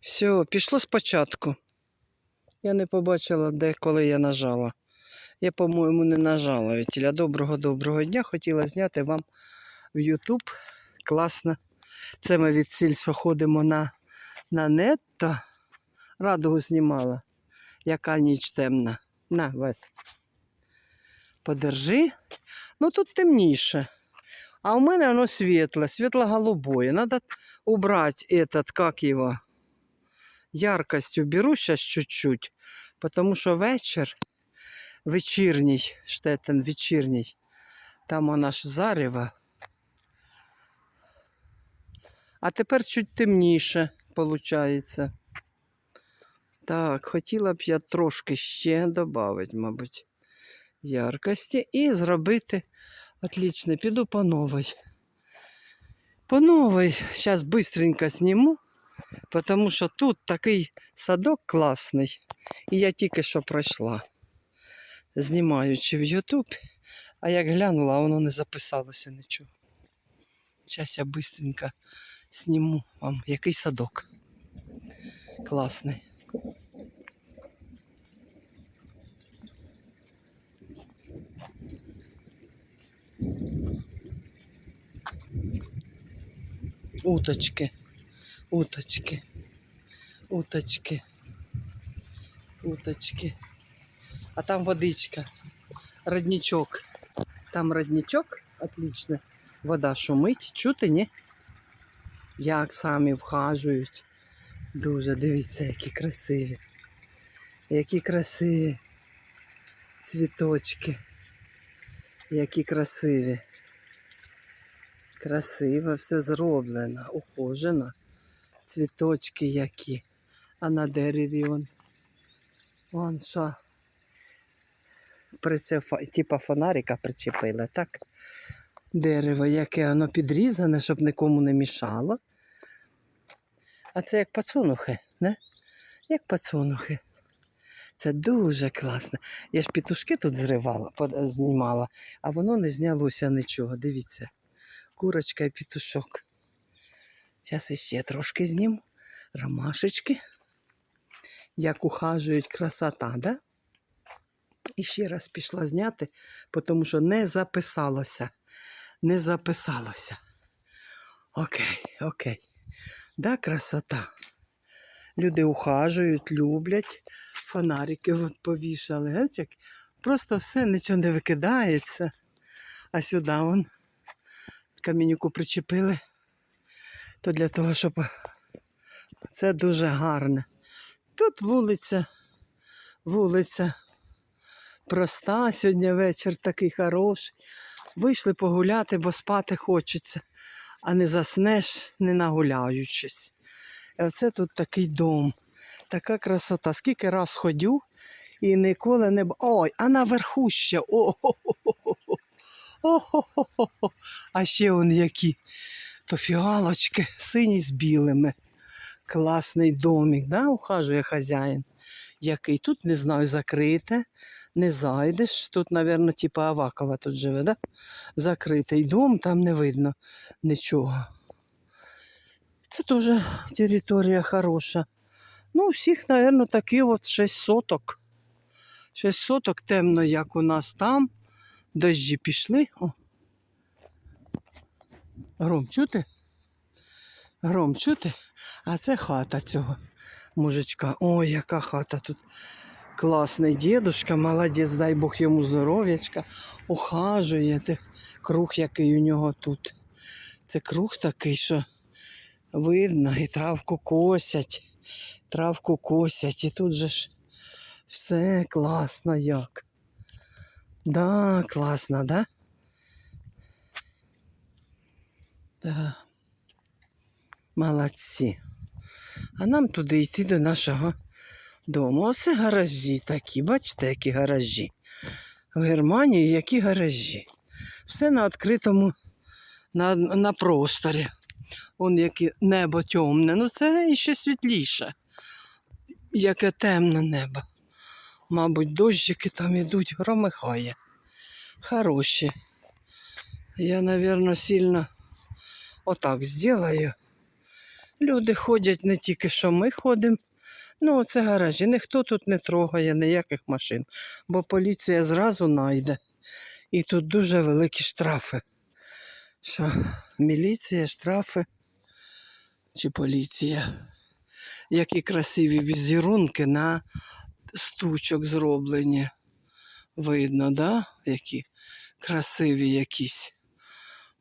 Все, пішло спочатку. Я не побачила, де коли я нажала. Я, по-моєму, не нажала. Вітіля. Доброго доброго дня. Хотіла зняти вам в YouTube. Класно. Це ми від сільсо ходимо на, на нетто. Радугу знімала. Яка ніч темна. На, весь. Подержи. Ну тут темніше. А у мене воно світле, світло-голубое. Надо убрать этот, как его, яркость уберу сейчас чуть-чуть, потому що вечір, вечірній, штетен вечірній, там вона ж зарево. А тепер чуть темніше, виходить. Так, хотіла б я трошки ще додати, мабуть, яркості і зробити. Отлично, піду по новій. По новій. Зараз быстренько зніму, тому що тут такий садок класний. І я тільки що пройшла, знімаючи в YouTube. А як глянула, воно не записалося нічого. Зараз я быстренько зніму вам, який садок. Класний. Уточки, уточки, уточки, уточки. А там водичка, родничок. Там родничок, отлично. Вода шумить, чути, ні? Як самі вхажують. Дуже дивіться, які красиві. Які красиві цвіточки. Які красиві. Красиво все зроблено, ухожено. Цвіточки які. А на дереві он. Вон що. Прицепа, типа фонарика причепили, так? Дерево, яке воно підрізане, щоб нікому не мішало. А це як пацанухи, не? Як пацанухи. Це дуже класно. Я ж петушки тут зривала, знімала, а воно не знялося нічого. Дивіться курочка і петушок. Зараз іще трошки зніму. Ромашечки. Як ухажують красота, да? І ще раз пішла зняти, тому що не записалося. Не записалося. Окей, окей. Да, красота. Люди ухажують, люблять. Фонарики повішали. Геть Просто все нічого не викидається. А сюди вон камінюку причепили, то для того, щоб це дуже гарно. Тут вулиця, вулиця проста, сьогодні вечір такий хороший. Вийшли погуляти, бо спати хочеться, а не заснеш, не нагуляючись. І оце тут такий дом, така красота. Скільки раз ходю і ніколи не Ой, а наверху ще. О-хо-хо-хо-хо. О-хо-хо-хо. А ще он які то фіалочки, сині з білими. Класний домик, да, ухажує хазяїн. Який тут, не знаю, закрите, не зайдеш. Тут, мабуть, типу Авакова тут живе, да? Закритий дом, там не видно нічого. Це теж територія хороша. Ну, всіх, мабуть, такі от 6 соток. 6 соток темно, як у нас там. Дощі пішли. О. Гром чути? Гром чути? А це хата цього мужичка. Ой, яка хата тут. Класний дідушка, молодець, дай Бог йому здоров'ячка. Ухажує. Це круг, який у нього тут. Це круг такий, що видно, і травку косять. Травку косять. І тут же ж все класно як. Да, класно, да? Да. Молодці. А нам туди йти до нашого дому. Оце гаражі такі, бачите, які гаражі. В Германії які гаражі. Все на відкритому, на, на просторі. Вон яке небо темне. Ну це ще світліше. Яке темне небо. Мабуть, дощики там ідуть, громихає. Хороші. Я, наверное, сильно отак сделаю. Люди ходять не тільки що ми ходимо. Ну, це гаражі. Ніхто тут не трогає ніяких машин, бо поліція зразу найде. І тут дуже великі штрафи. Що міліція, штрафи чи поліція. Які красиві візерунки на стучок зроблені. Видно, да? Які красиві якісь.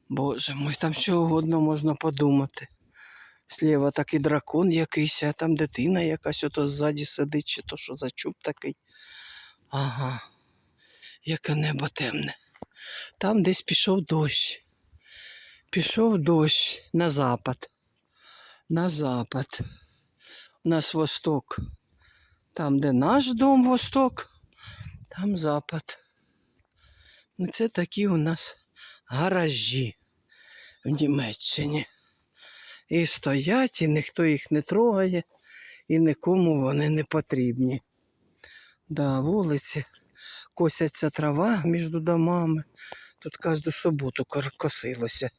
Боже мой, там що угодно можна подумати. Сліва такий дракон якийсь, а там дитина якась ото ззаді сидить, чи то що за чуб такий. Ага, яке небо темне. Там десь пішов дощ. Пішов дощ на запад. На запад. У нас восток. Там, де наш дом восток, там запад. Ну, Це такі у нас гаражі в Німеччині. І стоять, і ніхто їх не трогає, і нікому вони не потрібні. Да, вулиці, косяться трава між домами. Тут кожну суботу косилося.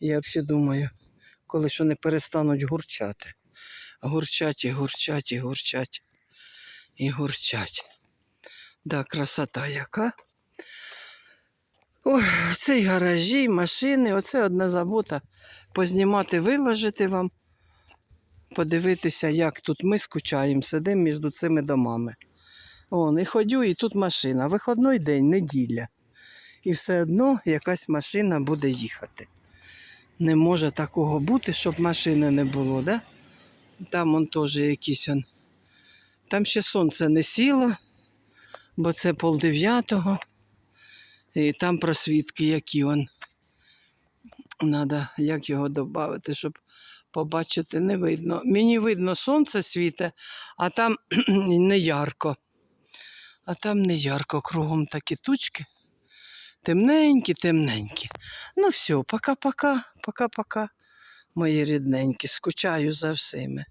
Я взагалі думаю, коли що не перестануть гурчати. Гурчать і гурчать, і гурчать, і гурчать. Да, красота яка. Ой, це гаражі, машини, оце одна забота. Познімати, виложити вам, подивитися, як тут ми скучаємо, сидимо між цими домами. Вон, і ходю, і тут машина. Виходний день, неділя. І все одно якась машина буде їхати. Не може такого бути, щоб машини не було, да? Там он теж якийсь. Там ще сонце не сіло, бо це полдев'ятого. І там просвітки, які он. Надо як його додати, щоб побачити, не видно. Мені видно, сонце світе, а там не ярко. А там не ярко, кругом такі тучки. Темненькі, темненькі. Ну все, пока-пока, пока-пока, мої рідненькі. Скучаю за всіми.